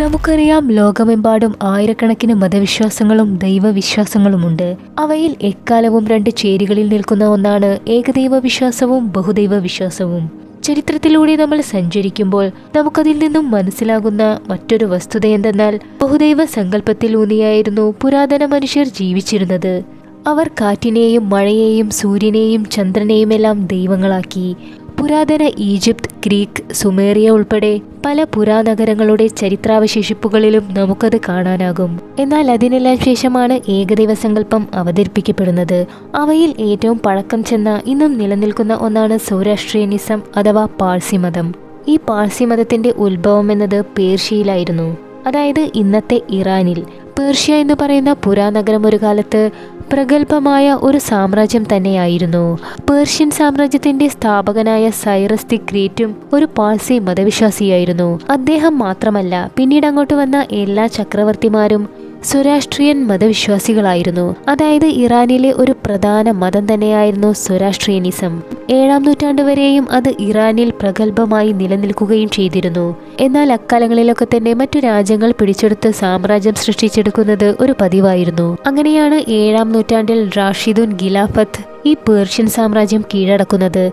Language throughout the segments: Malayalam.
നമുക്കറിയാം ലോകമെമ്പാടും ആയിരക്കണക്കിന് മതവിശ്വാസങ്ങളും ദൈവവിശ്വാസങ്ങളുമുണ്ട്. അവയിൽ എക്കാലവും രണ്ട് ചേരികളിൽ നിൽക്കുന്ന ഒന്നാണ് ഏകദൈവ വിശ്വാസവും ബഹുദൈവ വിശ്വാസവും ചരിത്രത്തിലൂടെ നമ്മൾ സഞ്ചരിക്കുമ്പോൾ നമുക്കതിൽ നിന്നും മനസ്സിലാകുന്ന മറ്റൊരു വസ്തുത എന്തെന്നാൽ ബഹുദൈവ സങ്കല്പത്തിൽ ഊന്നിയായിരുന്നു പുരാതന മനുഷ്യർ ജീവിച്ചിരുന്നത്. അവർ കാറ്റിനെയും മഴയെയും സൂര്യനെയും ചന്ദ്രനെയുമെല്ലാം ദൈവങ്ങളാക്കി. പുരാതന ഈജിപ്ത് ഗ്രീക്ക് സുമേറിയ ഉൾപ്പെടെ പല പുരാനഗരങ്ങളുടെ ചരിത്രാവശേഷിപ്പുകളിലും നമുക്കത് കാണാനാകും. എന്നാൽ അതിനെല്ലാം ശേഷമാണ് ഏകദൈവ സങ്കല്പം അവതരിപ്പിക്കപ്പെടുന്നത്. അവയിൽ ഏറ്റവും പഴക്കം ചെന്ന ഇന്നും നിലനിൽക്കുന്ന ഒന്നാണ് സൗരാഷ്ട്രീയനിസം അഥവാ പാഴ്സി മതം ഈ പാഴ്സി മതത്തിന്റെ ഉത്ഭവം എന്നത് പേർഷ്യയിലായിരുന്നു. അതായത് ഇന്നത്തെ ഇറാനിൽ. പേർഷ്യ എന്ന് പറയുന്ന പുരാനഗരം ഒരു കാലത്ത് പ്രഗത്ഭമായ ഒരു സാമ്രാജ്യം തന്നെയായിരുന്നു. പേർഷ്യൻ സാമ്രാജ്യത്തിന്റെ സ്ഥാപകനായ സൈറസ് ദി ഗ്രേറ്റും ഒരു പാഴ്സി മതവിശ്വാസിയായിരുന്നു. അദ്ദേഹം മാത്രമല്ല പിന്നീട് അങ്ങോട്ട് വന്ന എല്ലാ ചക്രവർത്തിമാരും സ്വരാഷ്ട്രീയൻ മതവിശ്വാസികളായിരുന്നു. അതായത് ഇറാനിലെ ഒരു പ്രധാന മതം തന്നെയായിരുന്നു സ്വരാഷ്ട്രീയനിസം. ഏഴാം നൂറ്റാണ്ട് വരെയും അത് ഇറാനിൽ പ്രഗത്ഭമായി നിലനിൽക്കുകയും ചെയ്തിരുന്നു. എന്നാൽ അക്കാലങ്ങളിലൊക്കെ തന്നെ മറ്റു രാജ്യങ്ങൾ പിടിച്ചെടുത്ത് സാമ്രാജ്യം സൃഷ്ടിച്ചെടുക്കുന്നത് ഒരു പതിവായിരുന്നു. അങ്ങനെയാണ് ഏഴാം നൂറ്റാണ്ടിൽ റാഷിദുൻ ഗിലാഫത്ത് ഈ പേർഷ്യൻ സാമ്രാജ്യം കീഴടക്കുന്നത്.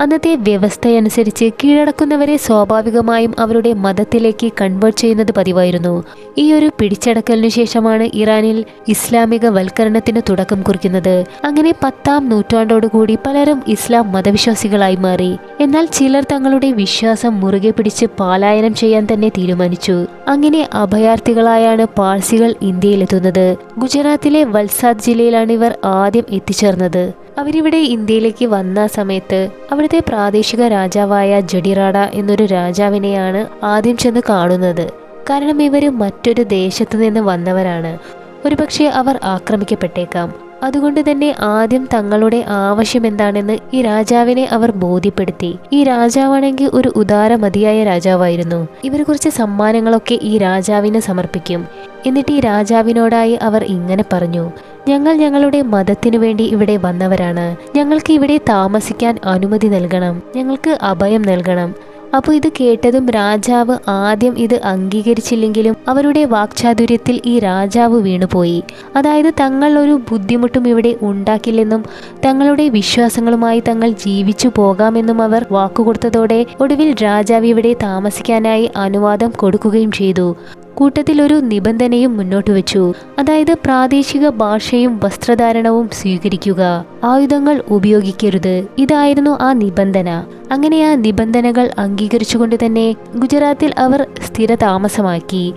അന്നത്തെ വ്യവസ്ഥയനുസരിച്ച് കീഴടക്കുന്നവരെ സ്വാഭാവികമായും അവരുടെ മതത്തിലേക്ക് കൺവേർട്ട് ചെയ്യുന്നത് പതിവായിരുന്നു. ഈ ഒരു പിടിച്ചടക്കലിനു ശേഷമാണ് ഇറാനിൽ ഇസ്ലാമിക വൽക്കരണത്തിന് തുടക്കം കുറിക്കുന്നത്. അങ്ങനെ പത്താം നൂറ്റാണ്ടോടുകൂടി പലരും ഇസ്ലാം മതവിശ്വാസികളായി മാറി. എന്നാൽ ചിലർ തങ്ങളുടെ വിശ്വാസം മുറുകെ പിടിച്ച് പാലായനം ചെയ്യാൻ തന്നെ തീരുമാനിച്ചു. അങ്ങനെ അഭയാർത്ഥികളായാണ് പാഴ്സികൾ ഇന്ത്യയിലെത്തുന്നത്. ഗുജറാത്തിലെ വൽസാദ് ജില്ലയിലാണ് ഇവർ ആദ്യം എത്തിച്ചേർന്നത്. അവരിവിടെ ഇന്ത്യയിലേക്ക് വന്ന സമയത്ത് അവിടുത്തെ പ്രാദേശിക രാജാവായ ജഡിറാഡ എന്നൊരു രാജാവിനെയാണ് ആദ്യം ചെന്ന് കാണുന്നത്. കാരണം ഇവർ മറ്റൊരു ദേശത്തു നിന്ന് വന്നവരാണ്. ഒരുപക്ഷെ അവർ ആക്രമിക്കപ്പെട്ടേക്കാം. അതുകൊണ്ട് തന്നെ ആദ്യം തങ്ങളുടെ ആവശ്യം എന്താണെന്ന് ഈ രാജാവിനെ അവർ ബോധ്യപ്പെടുത്തി. ഈ രാജാവാണെങ്കിൽ ഒരു ഉദാരമതിയായ രാജാവായിരുന്നു. ഇവർ കുറച്ച് സമ്മാനങ്ങളൊക്കെ ഈ രാജാവിന് സമർപ്പിക്കും. എന്നിട്ട് ഈ രാജാവിനോടായി അവർ ഇങ്ങനെ പറഞ്ഞു ഞങ്ങൾ ഞങ്ങളുടെ മതത്തിനു വേണ്ടി ഇവിടെ വന്നവരാണ്. ഞങ്ങൾക്ക് ഇവിടെ താമസിക്കാൻ അനുമതി നൽകണം. ഞങ്ങൾക്ക് അഭയം നൽകണം. അപ്പോൾ ഇത് കേട്ടതും രാജാവ് ആദ്യം ഇത് അംഗീകരിച്ചില്ലെങ്കിലും അവരുടെ വാക്ചാതുര്യത്തിൽ ഈ രാജാവ് വീണുപോയി. അതായത് തങ്ങൾ ഒരു ബുദ്ധിമുട്ടും ഇവിടെ ഉണ്ടാക്കില്ലെന്നും തങ്ങളുടെ വിശ്വാസങ്ങളുമായി തങ്ങൾ ജീവിച്ചു പോകാമെന്നും അവർ വാക്കുകൊടുത്തതോടെ ഒടുവിൽ രാജാവ് ഇവിടെ താമസിക്കാനായി അനുവാദം കൊടുക്കുകയും ചെയ്തു. കൂട്ടത്തിൽ ഒരു നിബന്ധനയും മുന്നോട്ട് വെച്ചു. അതായത് പ്രാദേശിക ഭാഷയും വസ്ത്രധാരണവും സ്വീകരിക്കുക. ആയുധങ്ങൾ ഉപയോഗിക്കരുത്. ഇതായിരുന്നു ആ നിബന്ധന. അങ്ങനെ ആ നിബന്ധനകൾ അംഗീകരിച്ചുകൊണ്ട് തന്നെ ഗുജറാത്തിൽ അവർ സ്ഥിര താമസമാക്കി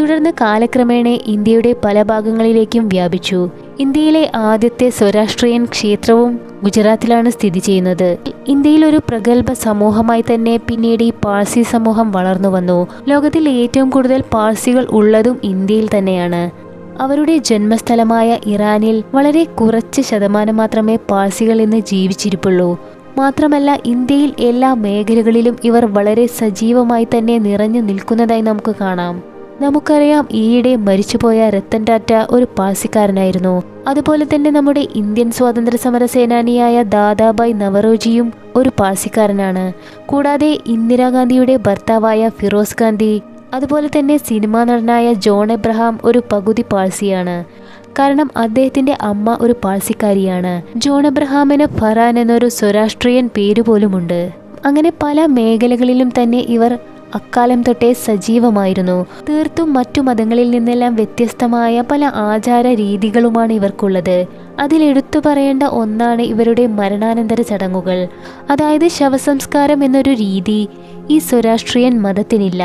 തുടർന്ന് കാലക്രമേണ ഇന്ത്യയുടെ പല ഭാഗങ്ങളിലേക്കും വ്യാപിച്ചു. ഇന്ത്യയിലെ ആദ്യത്തെ സ്വരാഷ്ട്രീയൻ ക്ഷേത്രവും ഗുജറാത്തിലാണ് സ്ഥിതി ചെയ്യുന്നത്. ഇന്ത്യയിൽ ഒരു പ്രഗത്ഭ സമൂഹമായി തന്നെ പിന്നീട് ഈ പാഴ്സി സമൂഹം വളർന്നു വന്നു. ലോകത്തിൽ ഏറ്റവും കൂടുതൽ പാഴ്സികൾ ഉള്ളതും ഇന്ത്യയിൽ തന്നെയാണ്. അവരുടെ ജന്മസ്ഥലമായ ഇറാനിൽ വളരെ കുറച്ച് ശതമാനം മാത്രമേ പാഴ്സികൾ ഇന്ന് ജീവിച്ചിരിപ്പുള്ളൂ. മാത്രമല്ല ഇന്ത്യയിൽ എല്ലാ മേഖലകളിലും ഇവർ വളരെ സജീവമായി തന്നെ നിറഞ്ഞു നിൽക്കുന്നതായി നമുക്ക് കാണാം. നമുക്കറിയാം ഈയിടെ മരിച്ചുപോയ രത്തൻ ടാറ്റ ഒരു പാഴ്സിക്കാരനായിരുന്നു അതുപോലെ തന്നെ നമ്മുടെ ഇന്ത്യൻ സ്വാതന്ത്ര്യ സമര സേനാനിയായ ദാദാബായ് നവറോജിയും ഒരു പാഴ്സിക്കാരനാണ് കൂടാതെ ഇന്ദിരാഗാന്ധിയുടെ ഭർത്താവായ ഫിറോസ് ഗാന്ധി അതുപോലെ തന്നെ സിനിമാ നടനായ ജോൺ എബ്രഹാം ഒരു പകുതി പാഴ്സിയാണ്. കാരണം അദ്ദേഹത്തിന്റെ അമ്മ ഒരു പാഴ്സിക്കാരിയാണ്. ജോൺ എബ്രഹാമിന് ഫറാൻ എന്നൊരു സ്വരാഷ്ട്രീയൻ പേര് പോലുമുണ്ട് അങ്ങനെ പല മേഖലകളിലും തന്നെ ഇവർ അക്കാലം തൊട്ടേ സജീവമായിരുന്നു. തീർത്തും മറ്റു മതങ്ങളിൽ നിന്നെല്ലാം വ്യത്യസ്തമായ പല ആചാര രീതികളുമാണ് ഇവർക്കുള്ളത്. അതിലെടുത്തു പറയേണ്ട ഒന്നാണ് ഇവരുടെ മരണാനന്തര ചടങ്ങുകൾ. അതായത് ശവസംസ്കാരം എന്നൊരു രീതി ഈ സ്വരാഷ്ട്രീയൻ മതത്തിനില്ല.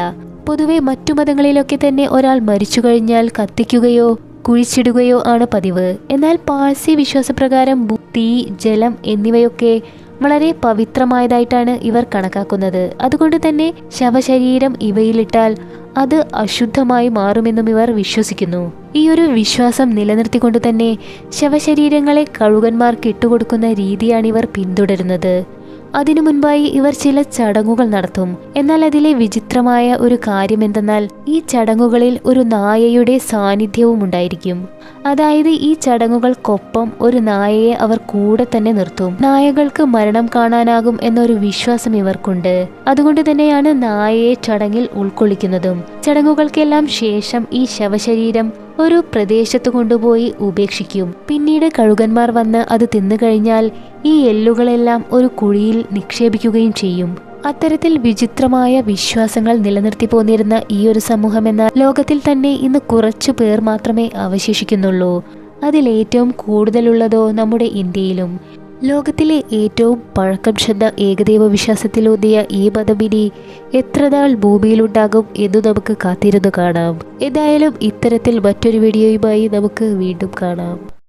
പൊതുവെ മറ്റു മതങ്ങളിലൊക്കെ തന്നെ ഒരാൾ മരിച്ചു കഴിഞ്ഞാൽ കത്തിക്കുകയോ കുഴിച്ചിടുകയോ ആണ് പതിവ്. എന്നാൽ പാഴ്സി വിശ്വാസപ്രകാരം തീ ജലം എന്നിവയൊക്കെ വളരെ പവിത്രമായതായിട്ടാണ് ഇവർ കണക്കാക്കുന്നത്. അതുകൊണ്ട് തന്നെ ശവശരീരം ഇവയിലിട്ടാൽ അത് അശുദ്ധമായി മാറുമെന്നും ഇവർ വിശ്വസിക്കുന്നു. ഈ ഒരു വിശ്വാസം നിലനിർത്തിക്കൊണ്ട് തന്നെ ശവശരീരങ്ങളെ കഴുകന്മാർക്ക് ഇട്ടുകൊടുക്കുന്ന രീതിയാണ് ഇവർ പിന്തുടരുന്നത്. അതിനു മുൻപായി ഇവർ ചില ചടങ്ങുകൾ നടത്തും. എന്നാൽ അതിലെ വിചിത്രമായ ഒരു കാര്യം എന്തെന്നാൽ ഈ ചടങ്ങുകളിൽ ഒരു നായയുടെ സാന്നിധ്യവും ഉണ്ടായിരിക്കും. അതായത് ഈ ചടങ്ങുകൾക്കൊപ്പം ഒരു നായയെ അവർ കൂടെ തന്നെ നിർത്തും. നായകൾക്ക് മരണം കാണാനാകും എന്നൊരു വിശ്വാസം ഇവർക്കുണ്ട്. അതുകൊണ്ട് തന്നെയാണ് നായയെ ചടങ്ങിൽ ഉൾക്കൊള്ളിക്കുന്നതും. ചടങ്ങുകൾക്കെല്ലാം ശേഷം ഈ ശവശരീരം ഒരു പ്രദേശത്ത് കൊണ്ടുപോയി ഉപേക്ഷിക്കും. പിന്നീട് കഴുകന്മാർ വന്ന് അത് തിന്നുകഴിഞ്ഞാൽ ഈ എല്ലുകളെല്ലാം ഒരു കുഴിയിൽ നിക്ഷേപിക്കുകയും ചെയ്യും. അത്തരത്തിൽ വിചിത്രമായ വിശ്വാസങ്ങൾ നിലനിർത്തി പോന്നിരുന്ന ഈ ഒരു സമൂഹം എന്ന ലോകത്തിൽ തന്നെ ഇന്ന് കുറച്ചു പേർ മാത്രമേ അവശേഷിക്കുന്നുള്ളൂ. അതിലേറ്റവും കൂടുതലുള്ളതോ നമ്മുടെ ഇന്ത്യയിലും. ലോകത്തിലെ ഏറ്റവും പഴക്കം ചെന്ന ഏകദൈവ വിശ്വാസത്തിലൂന്നിയ ഈ മതമിനി എത്ര നാൾ ഭൂമിയിലുണ്ടാകും എന്ന് നമുക്ക് കാത്തിരുന്നു കാണാം. എന്തായാലും ഇത്തരത്തിൽ മറ്റൊരു വീഡിയോയുമായി നമുക്ക് വീണ്ടും കാണാം.